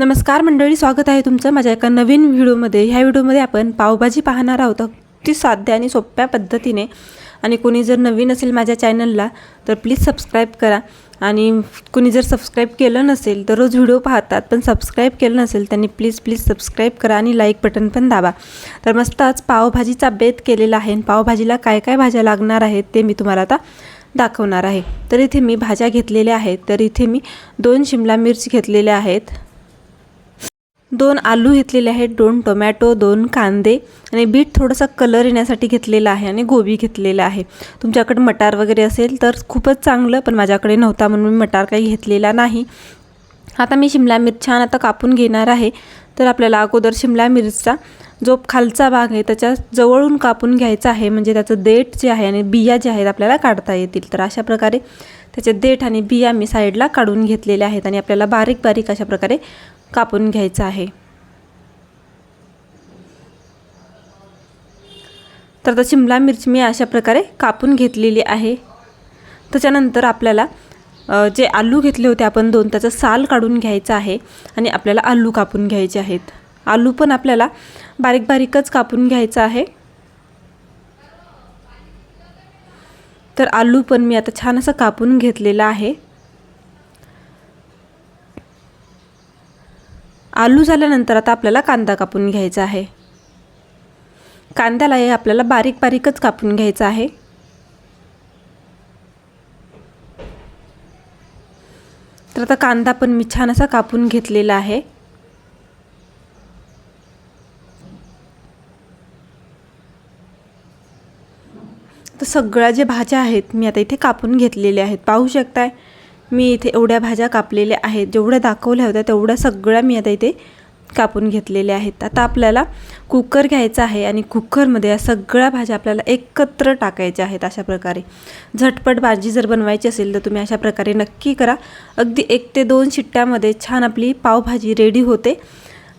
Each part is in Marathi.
नमस्कार मंडळी स्वागत आहे तुमचं माझ्या एका नवीन व्हिडिओमध्ये. ह्या व्हिडिओमध्ये आपण पावभाजी पाहणार आहोत. अगदी साध्या आणि सोप्या पद्धतीने. आणि कोणी जर नवीन असेल माझ्या चॅनलला तर प्लीज सबस्क्राईब करा. आणि कोणी जर सबस्क्राईब केलं नसेल तर रोज व्हिडिओ पाहतात पण सबस्क्राईब केलं नसेल त्यांनी प्लीज प्लीज सबस्क्राईब करा आणि लाईक बटन पण दाबा. तर मस्त आज पावभाजीचा बेत केलेला आहे आणि पावभाजीला काय काय भाज्या लागणार आहेत ते मी तुम्हाला आता दाखवणार आहे. तर इथे मी भाज्या घेतलेल्या आहेत. तर इथे मी दोन शिमला मिर्च घेतलेल्या आहेत. दोन आलू घेतलेले आहेत दोन टोमॅटो दोन कांदे आणि बीट थोडासा कलर येण्यासाठी घेतलेला आहे आणि गोबी घेतलेला आहे. तुमच्याकडे मटार वगैरे असेल तर खूपच चांगलं पण माझ्याकडे नव्हता म्हणून मी मटार काही घेतलेला नाही. आता मी शिमला मिरच छान आता कापून घेणार आहे. तर आपल्याला अगोदर शिमला मिरचचा जो खालचा भाग आहे त्याच्या जवळून कापून घ्यायचा आहे म्हणजे त्याचं देठ जे आहे आणि बिया जे आहेत आपल्याला काढता येतील. तर अशा प्रकारे त्याचे देठ आणि बिया मी साईडला काढून घेतलेल्या आहेत आणि आपल्याला बारीक बारीक अशा प्रकारे कापून घ्यायचं आहे. तर आता शिमला मिरची मी अशा प्रकारे कापून घेतलेली आहे. त्याच्यानंतर आपल्याला जे आलू घेतले होते आपण दोन त्याचं साल काढून घ्यायचं आहे आणि आपल्याला आलू कापून घ्यायचे आहेत. आलू पण आपल्याला बारीक बारीकच कापून घ्यायचं आहे. तर आलू पण मी आता छान असं कापून घेतलेला आहे. आलू झाल्यानंतर आता आपल्याला कांदा कापून घ्यायचा आहे. कांद्याला हे आपल्याला बारीक बारीकच कापून घ्यायचं आहे. तर आता कांदा पण मी छान असा कापून घेतलेला आहे. तर सगळ्या जे भाज्या आहेत मी आता इथे कापून घेतलेल्या आहेत. पाहू शकताय? मी इथे एवढ्या भाज्या कापलेल्या आहेत. जेवढ्या दाखवल्या होत्या तेवढ्या सगळ्या मी आता इथे कापून घेतलेल्या आहेत. आता आपल्याला कुकर घ्यायचा आहे आणि कुकरमध्ये या सगळ्या भाज्या आपल्याला एकत्र टाकायच्या आहेत अशा प्रकारे. झटपट भाजी जर बनवायची असेल तर तुम्ही अशा प्रकारे नक्की करा. अगदी एक ते दोन शिट्ट्यामध्ये छान आपली पावभाजी रेडी होते.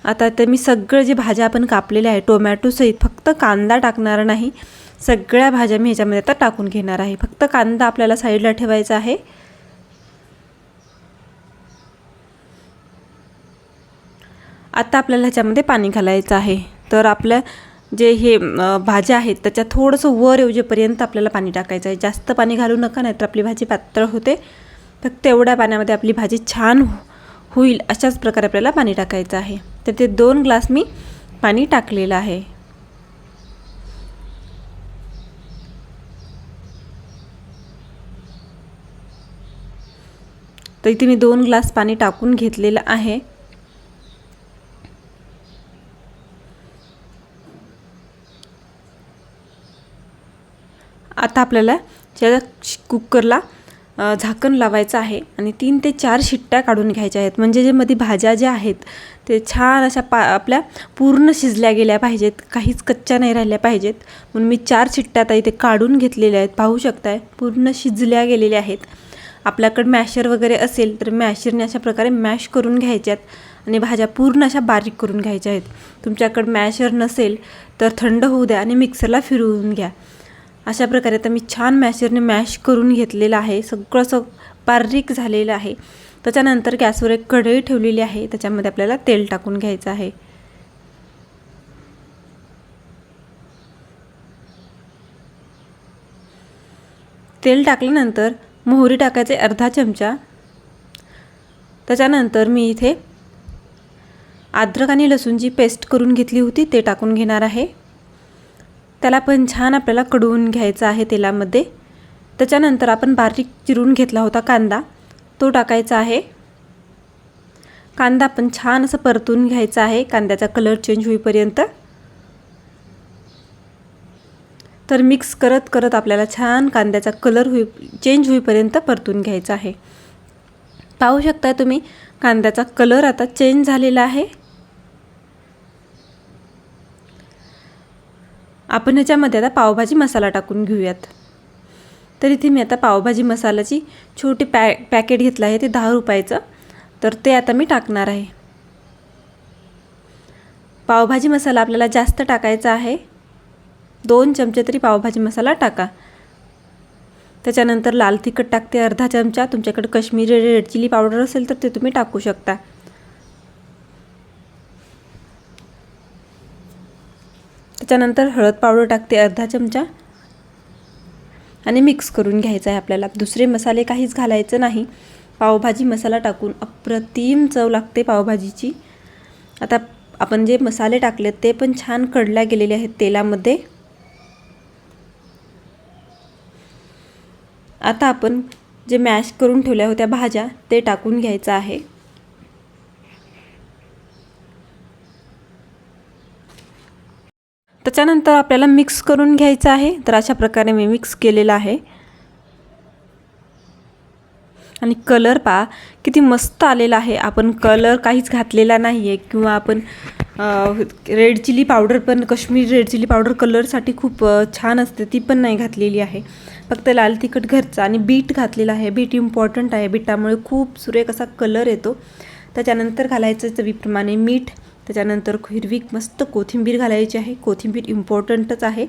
आता तर मी सगळं जे भाज्या आपण कापलेल्या आहे टोमॅटोसहित फक्त कांदा टाकणार नाही. सगळ्या भाज्या मी ह्याच्यामध्ये आता टाकून घेणार आहे. फक्त कांदा आपल्याला साईडला ठेवायचा आहे. आता आपल्याला ह्याच्यामध्ये पाणी घालायचं आहे. तर आपल्या जे हे भाज्या आहेत त्याच्या थोडंसं वर येऊजेपर्यंत आपल्याला पाणी टाकायचं आहे. जास्त पाणी घालू नका नाहीतर आपली भाजी पातळ होते. फक्त एवढ्या पाण्यामध्ये आपली भाजी छान हो-, होईल अशाच प्रकारे आपल्याला पाणी टाकायचं आहे. तर ते दोन ग्लास मी पाणी टाकलेलं आहे. तर इथे मी दोन ग्लास पाणी टाकून घेतलेलं आहे. आता आपल्याला त्या कुकरला झाकण लावायचं आहे आणि तीन ते चार शिट्ट्या काढून घ्यायच्या आहेत. म्हणजे जे मध्ये भाज्या ज्या आहेत ते छान अशा पा आपल्या पूर्ण शिजल्या गेल्या पाहिजेत काहीच कच्च्या नाही राहिल्या पाहिजेत. म्हणून मी चार शिट्ट्या आता इथे काढून घेतलेल्या आहेत. पाहू शकताय पूर्ण शिजल्या गेलेल्या आहेत. आपल्याकडे मॅशर वगैरे असेल तर मॅशरने अशा प्रकारे मॅश करून घ्यायच्यात आणि भाज्या पूर्ण अशा बारीक करून घ्यायच्या आहेत. तुमच्याकडे मॅशर नसेल तर थंड होऊ द्या आणि मिक्सरला फिरवून घ्या. अशा प्रकारे आता मी छान मॅशरने मॅश करून घेतलेलं आहे. सगळं असं बारीक झालेलं आहे. त्याच्यानंतर गॅसवर एक कढई ठेवलेली आहे. त्याच्यामध्ये आपल्याला तेल टाकून घ्यायचं आहे. तेल टाकल्यानंतर मोहरी टाकायचे अर्धा चमचा. त्याच्यानंतर मी इथे अद्रक आणि लसूणची पेस्ट करून घेतली होती. ते टाकून घेणार आहे. त्याला पण छान आपल्याला कडवून घ्यायचं आहे तेलामध्ये. त्याच्यानंतर आपण बारीक चिरून घेतला होता कांदा. तो टाकायचा आहे. कांदा पण छान असं परतून घ्यायचा आहे. कांद्याचा कलर चेंज होईपर्यंत. तर मिक्स करत करत आपल्याला छान कांद्याचा कलर होई चेंज होईपर्यंत परतून घ्यायचा आहे. पाहू शकता तुम्ही कांद्याचा कलर आता चेंज झालेला आहे. आपण ह्याच्यामध्ये आता पावभाजी मसाला टाकून घेऊयात. तर इथे मी आता पावभाजी मसाल्याची छोटी पॅ पॅकेट घेतलं आहे ते दहा रुपयाचं. तर ते आता मी टाकणार आहे. पावभाजी मसाला आपल्याला जास्त टाकायचा आहे. दोन चमचे तरी पावभाजी मसाला टाका. त्याच्यानंतर लाल तिखट टाकते अर्धा चमचा. तुमच्याकडे कश्मीरी रेड चिली पावडर असेल तर ते तुम्ही टाकू शकता. त्याच्यानंतर हळद पावडर टाकते अर्धा चमचा. आणि मिक्स करून घ्यायचं आहे आपल्याला. दुसरे मसाले काहीच घालायचं नाही. पावभाजी मसाला टाकून अप्रतिम चव लागते पावभाजीची. आता आपण जे मसाले टाकलेत ते पण छान कडल्या गेलेले आहेत तेलामध्ये. आता आपण जे मॅश करून ठेवल्या होत्या भाज्या ते टाकून घ्यायचं आहे. त्याच्यानंतर आपल्याला मिक्स करून घ्यायचं आहे. तर अशा प्रकारे मी मिक्स केलेलं आहे. आणि कलर पहा किती मस्त आलेला आहे. आपण कलर काहीच घातलेला नाही आहे किंवा आपण रेड चिली पावडर पण कश्मीर रेड चिली पावडर कलरसाठी खूप छान असते. ती पण नाही घातलेली आहे. फक्त लाल तिखट घरचं. आणि बीट घातलेला आहे. बीट इम्पॉर्टंट आहे. बीटामुळे खूप सुरेख असा कलर येतो. त्याच्यानंतर घालायचं चवीप्रमाणे मीठ. त्याच्यानंतर हिरवी मस्त कोथिंबीर घालायची आहे. कोथिंबीर इम्पॉर्टंटच आहे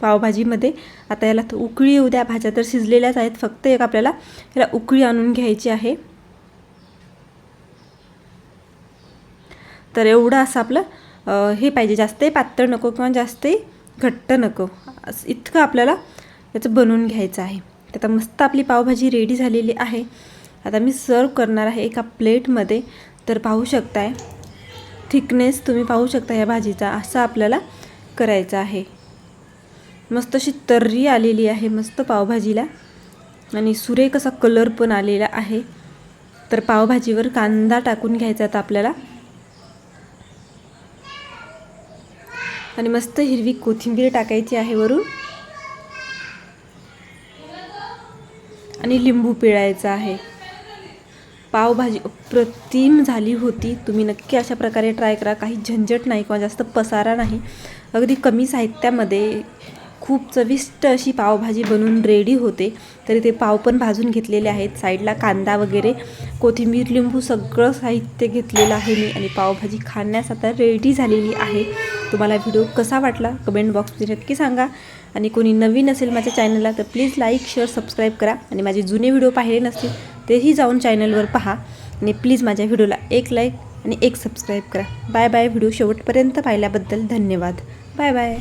पावभाजीमध्ये. आता याला उकळी येऊ द्या. भाज्या तर शिजलेल्याच आहेत. फक्त एक आपल्याला याला उकळी आणून घ्यायची आहे. तर एवढं असं आपलं हे पाहिजे. जास्तही पातळ नको किंवा जास्तही घट्ट नको. असं इतकं आपल्याला याचं बनवून घ्यायचं आहे. आता मस्त आपली पावभाजी रेडी झालेली आहे. आता मी सर्व करणार आहे एका प्लेटमध्ये तर पाहू शकताय. थिकनेस तुम्ही पाहू शकता या भाजीचा असा आपल्याला करायचा आहे. मस्त अशी तर्री आलेली आहे मस्त पावभाजीला. आणि सुरेख असा कलर पण आलेला आहे. तर पावभाजीवर कांदा टाकून घ्यायचा आता आपल्याला. आणि मस्त हिरवी कोथिंबीर टाकायची आहे वरून. आणि लिंबू पिळायचा आहे. पावभाजी अप्रतिम झाली होती. तुम्ही नक्की अशा प्रकारे ट्राय करा. काही झंझट नाही किंवा जास्त पसारा नाही. अगदी कमी साहित्यामध्ये खूप चविष्ट अशी पावभाजी बनवून रेडी होते. तरी ते पाव पण भाजून घेतलेले आहेत. साईडला कांदा वगैरे कोथिंबीर लिंबू सगळं साहित्य घेतलेलं आहे मी आणि पावभाजी खाण्यास आता रेडी झालेली आहे. तुम्हाला व्हिडिओ कसा वाटला? कमेंट बॉक्समध्ये नक्की सांगा. आणि कोणी नवीन असेल माझ्या चॅनलला तर प्लीज लाईक शेअर सबस्क्राईब करा. आणि माझे जुने व्हिडिओ पाहिले नसतील तेही जाऊन चॅनलवर पहा आणि प्लीज माझ्या व्हिडिओला एक लाईक आणि एक सबस्क्राईब करा. बाय बाय व्हिडिओ शेवटपर्यंत पाहिल्याबद्दल धन्यवाद. Bye bye.